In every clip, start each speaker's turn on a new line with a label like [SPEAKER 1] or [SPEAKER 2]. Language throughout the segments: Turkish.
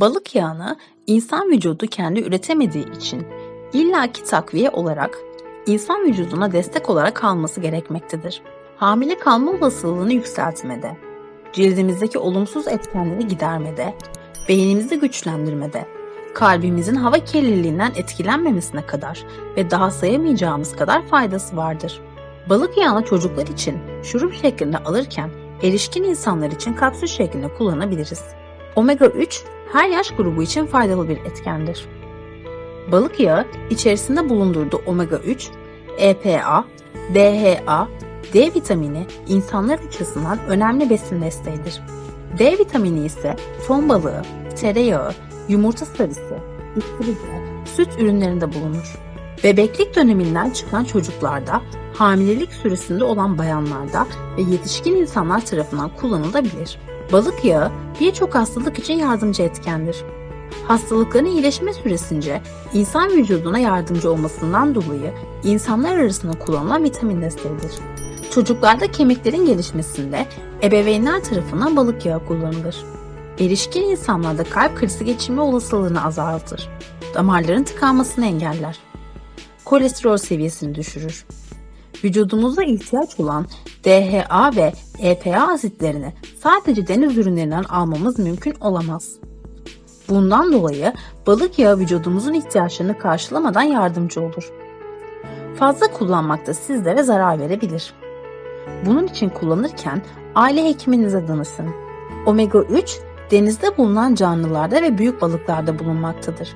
[SPEAKER 1] Balık yağını insan vücudu kendi üretemediği için illaki takviye olarak insan vücuduna destek olarak alması gerekmektedir. Hamile kalma olasılığını yükseltmede, cildimizdeki olumsuz etkenleri gidermede, beynimizi güçlendirmede, kalbimizin hava kirliliğinden etkilenmemesine kadar ve daha sayamayacağımız kadar faydası vardır. Balık yağını çocuklar için şurup şeklinde alırken erişkin insanlar için kapsül şeklinde kullanabiliriz. Omega 3 her yaş grubu için faydalı bir etkendir. Balık yağı içerisinde bulundurduğu omega 3, EPA, DHA, D vitamini insanlar açısından önemli besin desteğidir. D vitamini ise ton balığı, tereyağı, yumurta sarısı, istiridye, süt ürünlerinde bulunur. Bebeklik döneminden çıkan çocuklarda, hamilelik süresinde olan bayanlarda ve yetişkin insanlar tarafından kullanılabilir. Balık yağı birçok hastalık için yardımcı etkendir. Hastalıkların iyileşme süresince insan vücuduna yardımcı olmasından dolayı insanlar arasında kullanılan vitamin desteğidir. Çocuklarda kemiklerin gelişmesinde ebeveynler tarafından balık yağı kullanılır. Erişkin insanlarda kalp krizi geçirme olasılığını azaltır. Damarların tıkanmasını engeller. Kolesterol seviyesini düşürür. Vücudumuzda ihtiyaç olan DHA ve EPA asitlerini sadece deniz ürünlerinden almamız mümkün olamaz. Bundan dolayı balık yağı vücudumuzun ihtiyaçlarını karşılamadan yardımcı olur. Fazla kullanmak da sizlere zarar verebilir. Bunun için kullanırken aile hekiminize danışın. Omega 3 denizde bulunan canlılarda ve büyük balıklarda bulunmaktadır.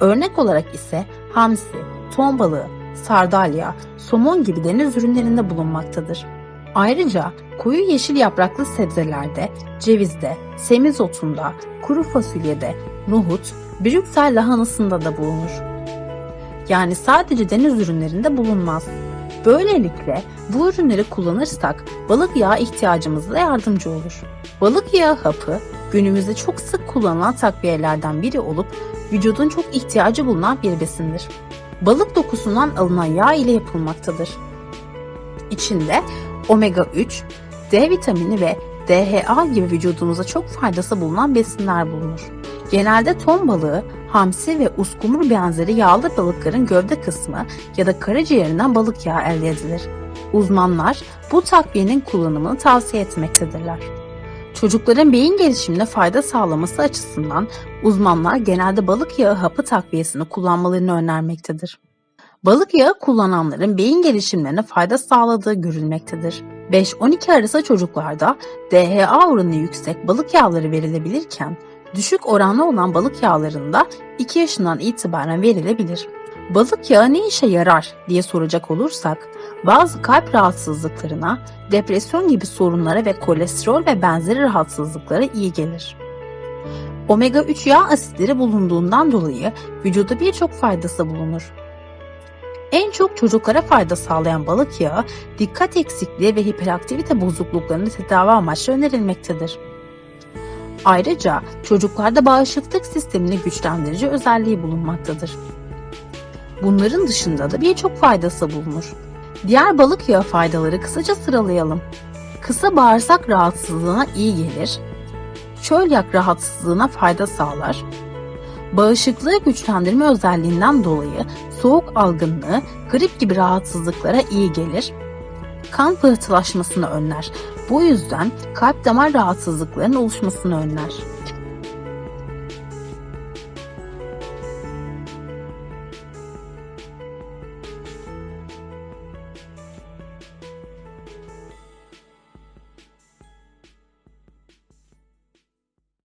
[SPEAKER 1] Örnek olarak ise hamsi, ton balığı, sardalya, somon gibi deniz ürünlerinde bulunmaktadır. Ayrıca koyu yeşil yapraklı sebzelerde, cevizde, semizotunda, kuru fasulyede, nohut, Brüksel lahanasında da bulunur. Yani sadece deniz ürünlerinde bulunmaz. Böylelikle bu ürünleri kullanırsak balık yağı ihtiyacımıza yardımcı olur. Balık yağı hapı günümüzde çok sık kullanılan takviyelerden biri olup vücudun çok ihtiyacı bulunan bir besindir. Balık dokusundan alınan yağ ile yapılmaktadır. İçinde omega 3, D vitamini ve DHA gibi vücudumuza çok faydası bulunan besinler bulunur. Genelde ton balığı, hamsi ve uskumru benzeri yağlı balıkların gövde kısmı ya da karaciğerinden balık yağı elde edilir. Uzmanlar bu takviyenin kullanımını tavsiye etmektedirler. Çocukların beyin gelişimine fayda sağlaması açısından uzmanlar genelde balık yağı hapı takviyesini kullanmalarını önermektedir. Balık yağı kullananların beyin gelişimlerine fayda sağladığı görülmektedir. 5-12 arası çocuklarda DHA oranı yüksek balık yağları verilebilirken düşük oranlı olan balık yağlarında 2 yaşından itibaren verilebilir. Balık yağı ne işe yarar diye soracak olursak, bazı kalp rahatsızlıklarına, depresyon gibi sorunlara ve kolesterol ve benzeri rahatsızlıklara iyi gelir. Omega 3 yağ asitleri bulunduğundan dolayı vücuda birçok faydası bulunur. En çok çocuklara fayda sağlayan balık yağı, dikkat eksikliği ve hiperaktivite bozukluklarını tedavi amaçlı önerilmektedir. Ayrıca çocuklarda bağışıklık sistemini güçlendirici özelliği bulunmaktadır. Bunların dışında da birçok faydası bulunur. Diğer balık yağı faydaları kısaca sıralayalım. Kısa bağırsak rahatsızlığına iyi gelir. Çölyak rahatsızlığına fayda sağlar. Bağışıklığı güçlendirme özelliğinden dolayı soğuk algınlığı, grip gibi rahatsızlıklara iyi gelir. Kan pıhtılaşmasını önler. Bu yüzden kalp damar rahatsızlıklarının oluşmasını önler.